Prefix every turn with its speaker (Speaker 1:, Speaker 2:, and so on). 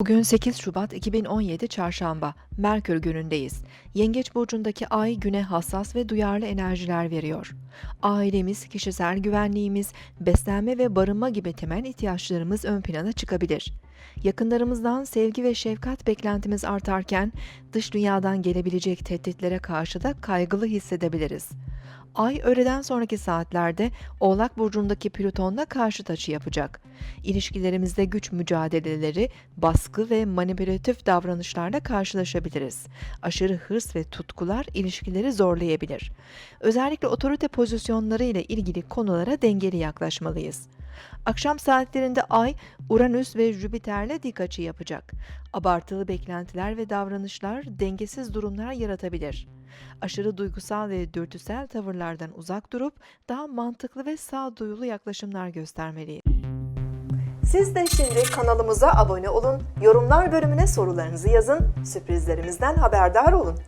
Speaker 1: Bugün 8 Şubat 2017 Çarşamba, Merkür günündeyiz. Yengeç burcundaki ay güne hassas ve duyarlı enerjiler veriyor. Ailemiz, kişisel güvenliğimiz, beslenme ve barınma gibi temel ihtiyaçlarımız ön plana çıkabilir. Yakınlarımızdan sevgi ve şefkat beklentimiz artarken dış dünyadan gelebilecek tehditlere karşı da kaygılı hissedebiliriz. Ay öğleden sonraki saatlerde Oğlak burcundaki Plüton'la karşıt açı yapacak. İlişkilerimizde güç mücadeleleri, baskı ve manipülatif davranışlarla karşılaşabiliriz. Aşırı hırs ve tutkular ilişkileri zorlayabilir. Özellikle otorite pozisyonları ile ilgili konulara dengeli yaklaşmalıyız. Akşam saatlerinde Ay, Uranüs ve Jüpiter'le dik açı yapacak. Abartılı beklentiler ve davranışlar dengesiz durumlar yaratabilir. Aşırı duygusal ve dürtüsel tavırlardan uzak durup daha mantıklı ve sağduyulu yaklaşımlar göstermeliyiz. Siz de şimdi kanalımıza abone olun, yorumlar bölümüne sorularınızı yazın, sürprizlerimizden haberdar olun.